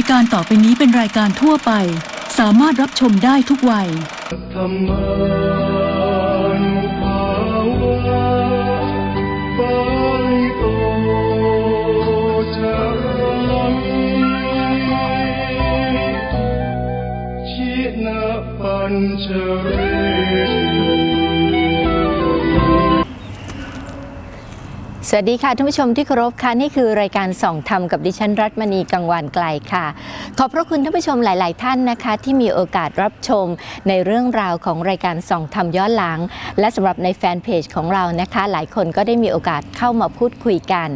ายการต่อไปนี้เป็นรายการทั่วไป สามารถรับชมได้ทุกวัย ธรรมานุภาวะปาลิโตจรังชินะปัญจเร สวัสดีค่ะท่านผู้ชมที่เคารพค่ะนี่คือรายการส่องธรรมกับดิฉันรัตมณีกังวานไกลค่ะ ขอบพระคุณท่านผู้ชมหลาย ๆ ท่านนะคะ ที่มีโอกาสรับชมในเรื่องราวของรายการส่องธรรมย้อนหลัง และสำหรับในแฟนเพจของเรานะคะ หลายคนก็ได้มีโอกาสเข้ามาพูดคุยกัน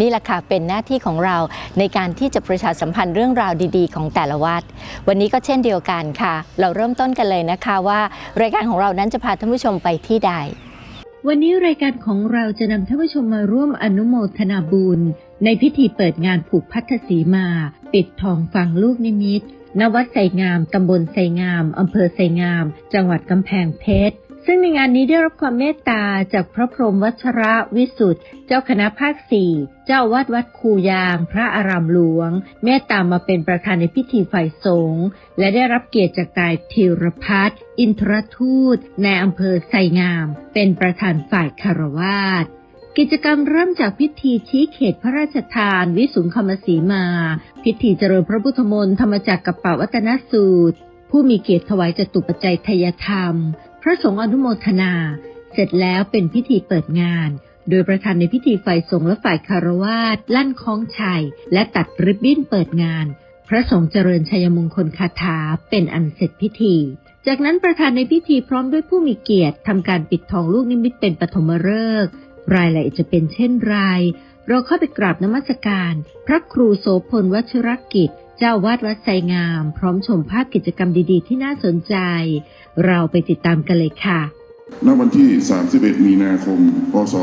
นี่แหละค่ะเป็นหน้าที่ของเราในการที่จะประชาสัมพันธ์เรื่องราวดี ๆ ของแต่ละวัด วันนี้ก็เช่นเดียวกันค่ะ เราเริ่มต้นกันเลยนะคะว่า รายการของเรานั้นจะพาท่านผู้ชมไปที่ใด วันนี้รายการของเราจะนำท่านผู้ชมมาร่วมอนุโมทนาบุญ ในพิธีเปิดงานผูกพัทธสีมา ปิดทองฟังลูกนิมิตณวัดไสงาม ตำบลไสงาม อำเภอไสงาม จังหวัดกำแพงเพชร ซึ่งในงานนี้ได้รับความเมตตาจากพระพรหมวัชระวิสุทธ์เจ้าคณะภาคสี่เจ้าวาดวัดคูยาง พระอารามหลวง เมตตามาเป็นประธานในพิธีฝ่ายสงฆ์และได้รับเกียรติจากนายธีรพัฒน์อินทรทูตในอำเภอไสงาม เป็นประธานฝ่ายคารวาสกิจกรรมเริ่มจากพิธีชี้เขตพระราชทาน วิสุงคมสีมา พิธีเจริญพระพุทธมนต์ธรรมจักรกับปวัตนสูตร ผู้มีเกียรติถวายจตุปัจจัยทยธรรม พระสงฆ์อนุโมทนา เสร็จแล้วเป็นพิธีเปิดงาน โดยประธานในพิธีฝ่ายสงฆ์และฝ่ายคารวาสลั่นคล้องชัย และตัดริบบิ้นเปิดงาน พระสงฆ์เจริญชัยมงคลคาถาเป็นอันเสร็จพิธี จากนั้นประธานในพิธีพร้อมด้วยผู้มีเกียรติทำการปิดทองลูกนิมิตเป็นปฐมฤกษ์รายละเอียดจะเป็นเช่นไรเราเข้าไปกราบนมัสการ พระครูโสพลวัชรกิจ เจ้าวาดวัดไซงาม พร้อมชมภาพกิจกรรมดีๆ ที่น่าสนใจ เราไปติดตามกันเลยค่ะณวันที่ 31 มีนาคม พศ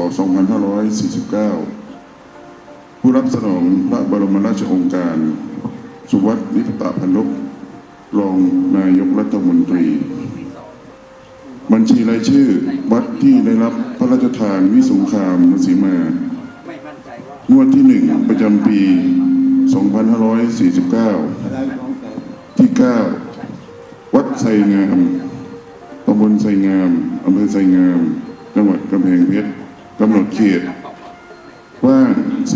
2549 ผู้รับสนองพระบรมราชโองการ สุวัสดิ์นิพตะพันลบรองนายกรัฐมนตรี บัญชีรายชื่อวัดที่ได้รับพระราชทานวิสุงคามนสีมางวดที่หนึ่งประจำปี 2549 ที่ 9 วัดไซงามตำบลไซงามอำเภอไซงาม จังหวัดกำแพงเพชรกำหนดเขตกว้าง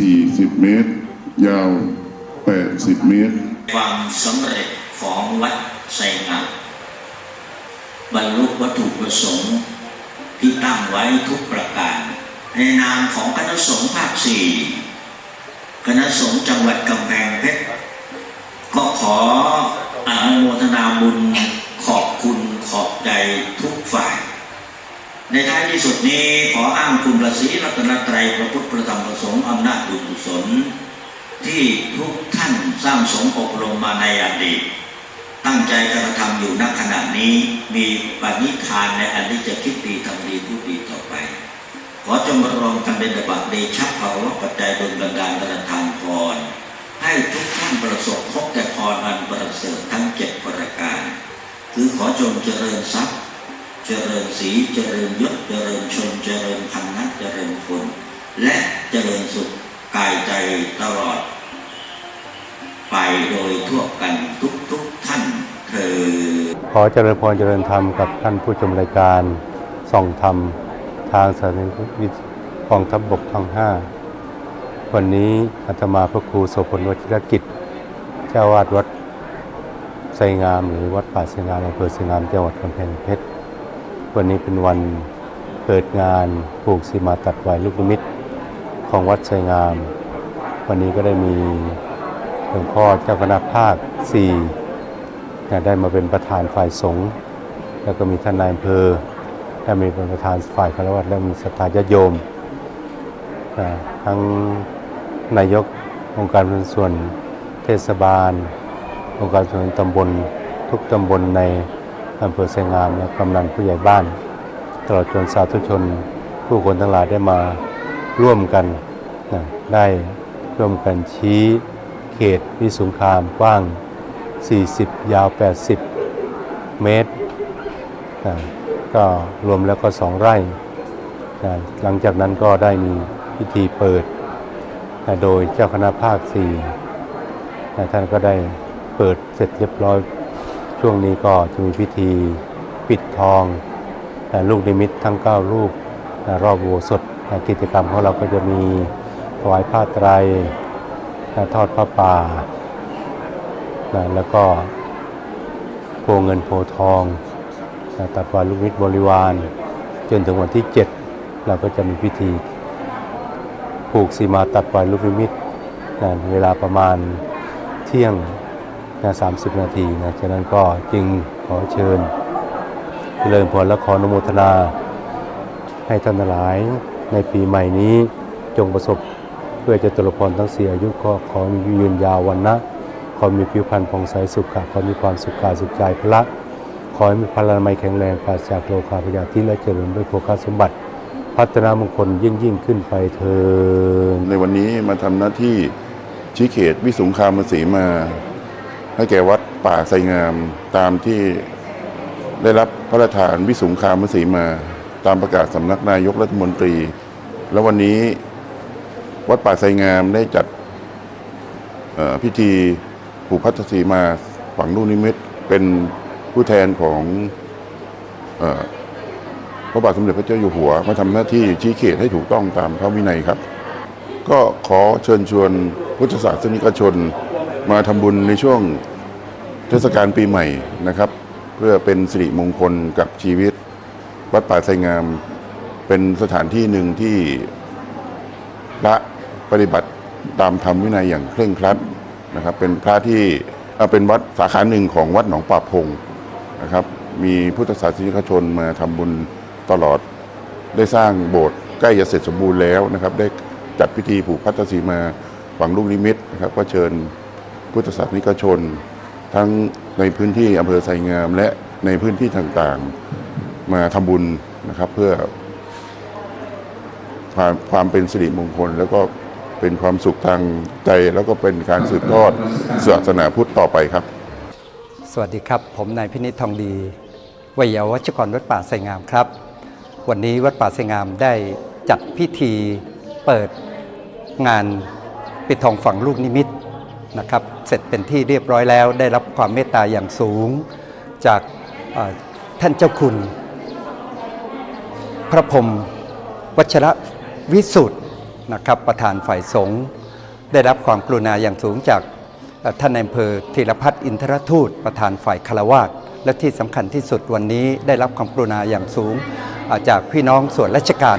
40 เมตร ยาว 80 เมตร ความสำเร็จของวัดไสงามบรรลุวัตถุประสงค์ที่ตั้งไว้ทุกประการ ในนามของคณะสงฆ์ภาคสี่ คณะสงฆ์จังหวัดกำแพงเพชรก็ขออนุโมทนาบุญขอบคุณขอบใจทุกฝ่าย ในท้ายที่สุดนี้ขออ้างคุณพระศรีรัตนตรัยพระพุทธพระธรรมพระสงฆ์อำนาจบุญกุศลที่ทุกท่านสร้างสมอบรมมาในอดีตตั้งใจกระทำอยู่ณขณะนี้มีปณิธานในอันที่จะคิดดีทำดีพูดดีต่อ ขอจงรองกันเป็นบัตเดชะภาวะปัจจัยดลบันดาลกระทานพรให้ทุกท่านประสบพบแต่พรอันประเสริฐทั้งเจ็ดประการ คือขอจงเจริญทรัพย์ เจริญสีเจริญยศเจริญชนเจริญพันนักเจริญผลและเจริญสุขกายใจตลอด ไปโดยทั่วกันทุกทุกท่านเธอขอเจริญพรเจริญธรรมกับท่านผู้ชมรายการส่องธรรม ทางสถานีวิทกองทัพบบกทั้งห้า วันนี้อาตมาพระครูโสพลวัชิรกิจ เจ้าวาดวัดไซงามหรือวัดป่าไซงามอำเภอไซงามจังหวัดกำแพงเพชร วันนี้เป็นวันเปิดงานปลูกสีมาตัดไวลูกนิมิตของวัดไซงาม วันนี้ก็ได้มีหลวงพ่อเจ้าคณะภาคสี่ได้มาเป็นประธานฝ่ายสงฆ์แล้วก็มีท่านนายอำเภอ ได้มีประธานฝ่ายคารวะและมีสตาญาโยม ทั้งนายกองค์การบริส่วนเทศบาล องค์การส่วนตำบล ทุกตำบลในอำเภอไซงามและกำนันผู้ใหญ่บ้าน ตลอดจนสาธุชน ผู้คนทั้งหลายได้มาร่วมกันนะได้ร่วมกันชี้เขตวิสุงคามกว้าง 40 ยาว 80 เมตรนะ ก็รวมแล้วก็สองไร่ หลังจากนั้นก็ได้มีพิธีเปิด โดยเจ้าคณะภาค4นะท่านก็ได้เปิดเสร็จเรียบร้อย ช่วงนี้ก็จะมีพิธีปิดทองลูกนิมิตทั้ง 9 ลูกรอบโบสถกิจกรรมของเราก็จะมีถวายผ้าไตรทอดผ้าป่า แล้วก็โพเงินโพทอง ตัดวานลูกนิมิตบริวารจนถึงวันที่ 7 เราก็จะมีพิธี ผูกสีมาตัดวานลูกนิมิตนะเวลาประมาณเที่ยงนะ30นาทีนะฉะนั้นก็จึงขอเชิญเจริญพรและขออนุโมทนา ให้ท่านหลายในปีใหม่นี้จงประสบเพื่อจะตรพรทั้งสี่อายุก็ขอมียืนยาววันนะขอมีผิวพรรณผ่องใสสุขะขอมีความสุขกายสุขใจพละ ขอให้มีพลานามัยแข็งแรงปราศจากโรคาพยาธิและเจริญด้วยโภคสมบัติ พัฒนามงคลยิ่งยิ่งขึ้นไปเถิดในวันนี้มาทำหน้าที่ชี้เขตวิสุงคามสีมา ให้แก่วัดป่าไสงามตามที่ได้รับพระราชทานวิสุงคามสีมา ตามประกาศสำนักนายกรัฐมนตรี แล้ววันนี้วัดป่าไสงามได้จัดพิธีผูกพัทธสีมาฝังลูกนิมิตเป็น ผู้แทนของอพระบาทสมเด็จพระเจ้าอยู่หัว มาทำหน้าที่ชี้เขตให้ถูกต้องตามพระวินัยครับ ก็ขอเชิญชวนพุทธศาสนิกชนมาทำบุญในช่วงเทศกาลปีใหม่นะครับ เพื่อเป็นสิริมงคลกับชีวิต วัดป่าไสงาม เป็นสถานที่หนึ่งที่พระปฏิบัติตามธรรมวินัยอย่างเคร่งครัดนะครับ เป็นพระที่เอ่อเป็นวัดสาขาหนึ่งของวัดหนองป่าพง นะครับ มีพุทธศาสนิกชนมาทำบุญตลอด ได้สร้างโบสถ์ใกล้จะเสร็จสมบูรณ์แล้วนะครับ ได้จัดพิธีผูกพัทธสีมาฝังลูกนิมิตนะครับ ก็เชิญพุทธศาสนิกชน ทั้งในพื้นที่อำเภอไสงาม และในพื้นที่ต่างๆมาทำบุญนะครับ เพื่อความความเป็นสิริมงคล แล้วก็เป็นความสุขทางใจ แล้วก็เป็นการสืบทอดศาสนาพุทธต่อไปครับ สวัสดีครับ ผมนายพินิจทองดีวัยาวัชกรวัดป่าไสงามครับ วันนี้วัดป่าไสงามได้จัดพิธีเปิดงานปิดทองฝังลูกนิมิตนะครับเสร็จเป็นที่เรียบร้อยแล้ว ได้รับความเมตตาอย่างสูง จากท่านเจ้าคุณ พระพรมวัชระวิสุทธ์นะครับประธานฝ่ายสงฆ์ได้รับความกรุณาอย่างสูงจาก ท่านนอำเภอธีรพัฒน์อินทรทูตประธานฝ่ายคารวาสและที่สำคัญที่สุดวันนี้ได้รับความกรุณาอย่างสูง จากพี่น้องส่วนราชการ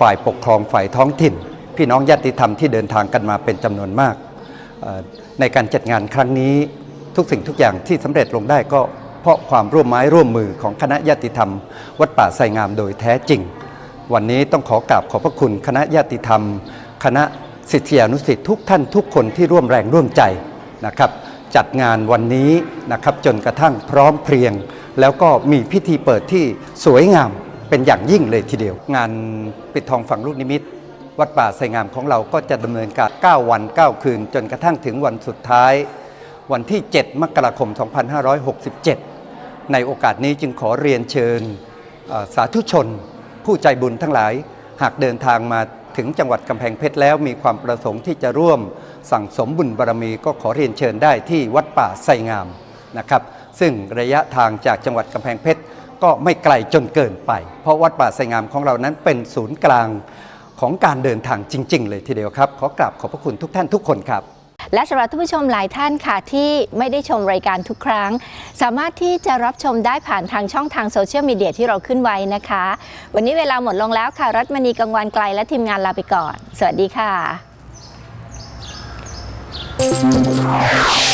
ฝ่ายปกครองฝ่ายท้องถิ่น พี่น้องญาติธรรมที่เดินทางกันมาเป็นจำนวนมาก ในการจัดงานครั้งนี้ทุกสิ่งทุกอย่างที่สำเร็จลงได้ก็เพราะความร่วมไม้ร่วมมือของคณะญาติธรรม วัดป่าไสงามโดยแท้จริง วันนี้ต้องขอกราบขอบพระคุณ คณะญาติธรรม คณะศิษยานุศิษย์ทุกท่านทุกคนที่ร่วมแรงร่วมใจ นะครับจัดงานวันนี้นะครับจนกระทั่งพร้อมเพรียง แล้วก็มีพิธีเปิดที่สวยงามเป็นอย่างยิ่งเลยทีเดียว งานปิดทองฝังลูกนิมิต วัดป่าไสงามของเราก็จะดำเนินการ 9 วัน 9 คืน จนกระทั่งถึงวันสุดท้าย วันที่ 7 มกราคม 2567 ในโอกาสนี้จึงขอเรียนเชิญสาธุชน ผู้ใจบุญทั้งหลาย หากเดินทางมาถึงจังหวัดกำแพงเพชรแล้วมีความประสงค์ที่จะร่วม สั่งสมบุญบารมีก็ขอเรียนเชิญได้ที่วัดป่าไสงามนะครับซึ่งระยะทางจากจังหวัดกำแพงเพชรก็ไม่ไกลจนเกินไป เพราะวัดป่าไสงามของเรานั้นเป็นศูนย์กลางของการเดินทางจริง ๆ เลยทีเดียวครับ ขอกราบขอบพระคุณทุกท่านทุกคนครับและสำหรับท่านผู้ชมหลายท่านค่ะที่ไม่ได้ชมรายการทุกครั้ง สามารถที่จะรับชมได้ผ่านทางช่องทางโซเชียลมีเดียที่เราขึ้นไว้นะคะ วันนี้เวลาหมดลงแล้วค่ะ รัตมณีกังวานไกลและทีมงานลาไปก่อน สวัสดีค่ะ Música